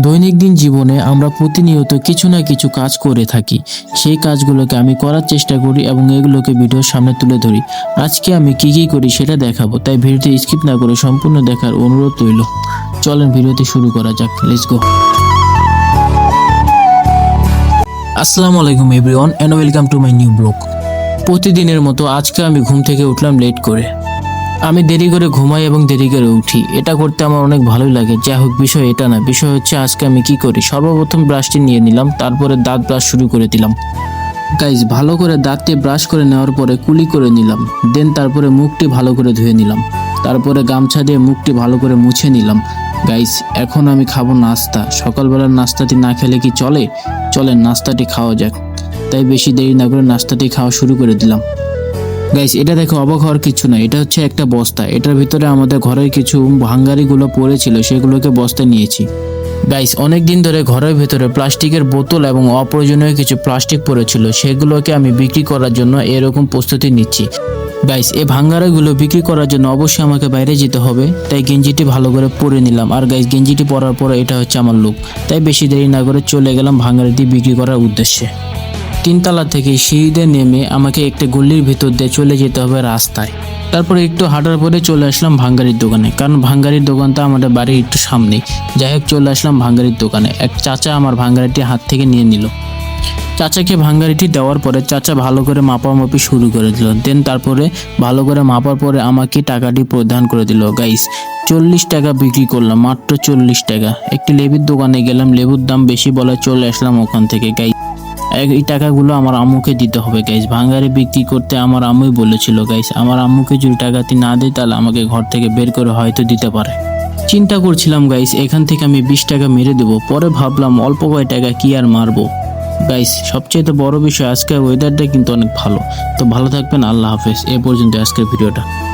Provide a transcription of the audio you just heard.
দৈনন্দিন জীবনে আমরা প্রতিনিয়ত কিছু না কিছু কাজ করে থাকি। সেই কাজগুলোকে আমি করার চেষ্টা করি এবং এগুলোকে ভিডিওর সামনে তুলে ধরি। আজকে আমি কি কি করি সেটা দেখাবো, তাই ভিডিওটি স্কিপ না করে সম্পূর্ণ দেখার অনুরোধ রইল। চলেন ভিডিওটি শুরু করা যাক লেটস গো আসসালামু আলাইকুম everyone and welcome to my new blog প্রতিদিনের মতো আজকে আমি ঘুম থেকে উঠলাম লেট করে। আমি দেরি করে ঘুমাই এবং দেরি করে উঠি। এটা করতে আমার অনেক ভালোই লাগে। যাই হোক, বিষয় এটা না। বিষয় হচ্ছে আজকে আমি কি করি? সর্বপ্রথম ব্রাশটি নিয়ে নিলাম, তারপরে দাঁত ব্রাশ শুরু করে দিলাম। গাইজ ভালো করে দাঁতটি ব্রাশ করে নেওয়ার পরে কুলি করে নিলাম। দেন তারপরে মুখটি ভালো করে ধুয়ে নিলাম। তারপরে গামছা দিয়ে মুখটি ভালো করে মুছে নিলাম। গাইস এখন আমি খাব নাস্তা। সকালবেলার নাস্তাটি না খেলে কি চলে? চলে নাস্তাটি খাওয়া যাক। তাই বেশি দেরি না করে নাস্তাটি খাওয়া শুরু করে দিলাম। গাইস এটা দেখো, অবাক হওয়ার কিছু না এটা হচ্ছে একটা বস্তা। এটার ভিতরে আমাদের ঘরের কিছু ভাঙ্গারিগুলো পড়েছিল, সেগুলোকে বস্তায় নিয়েছি। গাইস অনেক দিন ধরে ঘরের ভিতরে প্লাস্টিকের বোতল এবং অপ্রয়োজনীয় কিছু প্লাস্টিক পড়েছিল, সেগুলোকে আমি বিক্রি করার জন্য এরকম প্রস্তুতি নিচ্ছি। গাইস এই ভাঙ্গারাগুলো বিক্রি করার জন্য অবশ্যই আমাকে বাইরে যেতে হবে, তাই গেঞ্জিটি ভালো করে পরে নিলাম। আর গাইস গেঞ্জিটি পরার পরে এটা হচ্ছে আমার লুক তাই বেশি দেরি না করে চলে গেলাম ভাঙ্গারিটি বিক্রি করার উদ্দেশ্যে। তিনতলা থেকে সিঁড়িতে নেমে আমাকে একটা গলির ভিতর দিয়ে চলে যেতে হবে রাস্তায়। তারপরে একটু হাঁটার পরে চলে আসলাম ভাঙ্গারির দোকানে। কারণ ভাঙ্গারির দোকানটা আমাদের বাড়ির একটু সামনেই যাই হোক, চলে আসলাম ভাঙ্গারির দোকানে। এক চাচা আমার ভাঙ্গারিটি হাত থেকে নিয়ে নিল। চাচাকে ভাঙ্গারিটি দেওয়ার পরে চাচা ভালো করে মাপামাপি শুরু করে দিল। দেন তারপরে ভালো করে মাপার পরে আমাকে টাকাটি প্রদান করে দিল। গাইস, চল্লিশ টাকা বিক্রি করলাম, মাত্র চল্লিশ টাকা। একটি লেবুর দোকানে গেলাম, লেবুর দাম বেশি বলে চলে আসলাম ওখান থেকে। গাইস এই টাকাগুলো আমার আম্মুকে দিতে হবে গাইস ভাঙ্গারে বিক্রি করতে আমার আম্মুই বলেছিল গাইস আমার আম্মুকে যদি টাকাটি না দেয়, তাহলে আমাকে ঘর থেকে বের করে হয়তো দিতে পারে। চিন্তা করছিলাম গাইস এখান থেকে আমি বিশ টাকা মেরে দেবো। পরে ভাবলাম, অল্প কয় টাকা কি আর মারবো? গাইস সবচেয়ে বড় বিষয় আজকের ওয়েদারটা কিন্তু অনেক ভালো। তো ভালো থাকবেন, আল্লাহ হাফেজ। এ পর্যন্ত আজকের ভিডিওটা।